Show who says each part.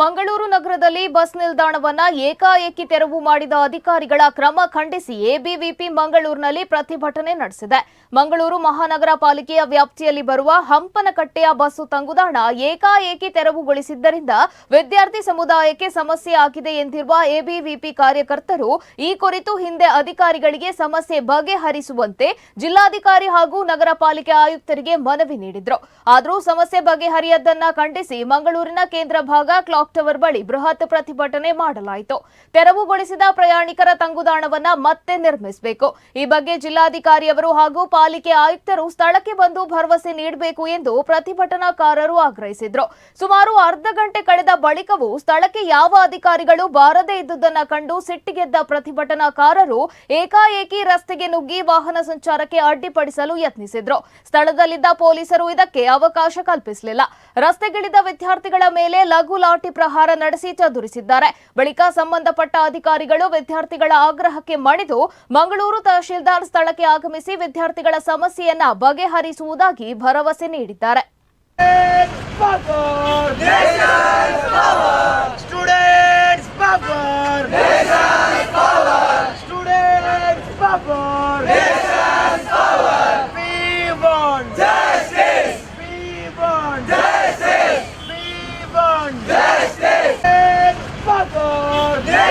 Speaker 1: ಮಂಗಳೂರು ನಗರದಲ್ಲಿ ಬಸ್ ನಿಲ್ದಾಣವನ್ನ ಏಕಾಏಕಿ ತೆರವು ಮಾಡಿದ ಅಧಿಕಾರಿಗಳ ಕ್ರಮ ಖಂಡಿಸಿ ಎಬಿವಿಪಿ ಮಂಗಳೂರಿನಲ್ಲಿ ಪ್ರತಿಭಟನೆ ನಡೆಸಿದೆ. ಮಂಗಳೂರು ಮಹಾನಗರ ಪಾಲಿಕೆಯ ವ್ಯಾಪ್ತಿಯಲ್ಲಿ ಬರುವ ಹಂಪನಕಟ್ಟೆಯ ಬಸ್ಸು ತಂಗುದಾಣ ಏಕಾಏಕಿ ತೆರವುಗೊಳಿಸಿದ್ದರಿಂದ ವಿದ್ಯಾರ್ಥಿ ಸಮುದಾಯಕ್ಕೆ ಸಮಸ್ಯೆ ಆಗಿದೆ ಎಂದಿರುವ ಎಬಿವಿಪಿ ಕಾರ್ಯಕರ್ತರು, ಈ ಕುರಿತು ಹಿಂದೆ ಅಧಿಕಾರಿಗಳಿಗೆ ಸಮಸ್ಯೆ ಬಗೆಹರಿಸುವಂತೆ ಜಿಲ್ಲಾಧಿಕಾರಿ ಹಾಗೂ ನಗರ ಪಾಲಿಕೆ ಆಯುಕ್ತರಿಗೆ ಮನವಿ ನೀಡಿದ್ರು. ಆದರೂ ಸಮಸ್ಯೆ ಬಗೆಹರಿಯದ್ದನ್ನ ಖಂಡಿಸಿ ಮಂಗಳೂರಿನ ಕೇಂದ್ರ ಭಾಗ ಕ್ಲಾಕ್ ಟವರ್ ಬಳಿ ಬೃಹತ್ ಪ್ರತಿಭಟನೆ ಮಾಡಲಾಯಿತು. ತೆರವುಗೊಳಿಸಿದ ಪ್ರಯಾಣಿಕರ ತಂಗುದಾಣವನ್ನ ಮತ್ತೆ ನಿರ್ಮಿಸಬೇಕು. ಈ ಬಗ್ಗೆ ಜಿಲ್ಲಾಧಿಕಾರಿಯವರು ಹಾಗೂ ಪಾಲಿಕೆ ಆಯುಕ್ತರು ಸ್ಥಳಕ್ಕೆ ಬಂದು ಭರವಸೆ ನೀಡಬೇಕು ಎಂದು ಪ್ರತಿಭಟನಾಕಾರರು ಆಗ್ರಹಿಸಿದ್ರು. ಸುಮಾರು ಅರ್ಧ ಗಂಟೆ ಕಳೆದ ಬಳಿಕವೂ ಸ್ಥಳಕ್ಕೆ ಯಾವ ಅಧಿಕಾರಿಗಳು ಬಾರದೇ ಇದ್ದುದನ್ನ ಕಂಡು ಸಿಟ್ಟಿಗೆದ್ದ ಪ್ರತಿಭಟನಾಕಾರರು ಏಕಾಏಕಿ ರಸ್ತೆಗೆ ನುಗ್ಗಿ ವಾಹನ ಸಂಚಾರಕ್ಕೆ ಅಡ್ಡಿಪಡಿಸಲು ಯತ್ನಿಸಿದ್ರು. ಸ್ಥಳದಲ್ಲಿದ್ದ ಪೊಲೀಸರು ಇದಕ್ಕೆ ಅವಕಾಶ ಕಲ್ಪಿಸಲಿಲ್ಲ. ರಸ್ತೆಗಿಳಿದ ವಿದ್ಯಾರ್ಥಿಗಳ ಮೇಲೆ ಲಘು ಲಾಠಿ ಪ್ರಹಾರ ನಡೆಸಿ ಚದುರಿಸಿದ್ದಾರೆ. ಬಳಿಕ ಸಂಬಂಧಪಟ್ಟ ಅಧಿಕಾರಿಗಳು ವಿದ್ಯಾರ್ಥಿಗಳ ಆಗ್ರಹಕ್ಕೆ ಮಣಿದು ಮಂಗಳೂರು ತಹಶೀಲ್ದಾರ್ ಸ್ಥಳಕ್ಕೆ ಆಗಮಿಸಿ ವಿದ್ಯಾರ್ಥಿಗಳ ಸಮಸ್ಯೆಯನ್ನ ಬಗೆಹರಿಸುವುದಾಗಿ ಭರವಸೆ ನೀಡಿದ್ದಾರೆ.
Speaker 2: जय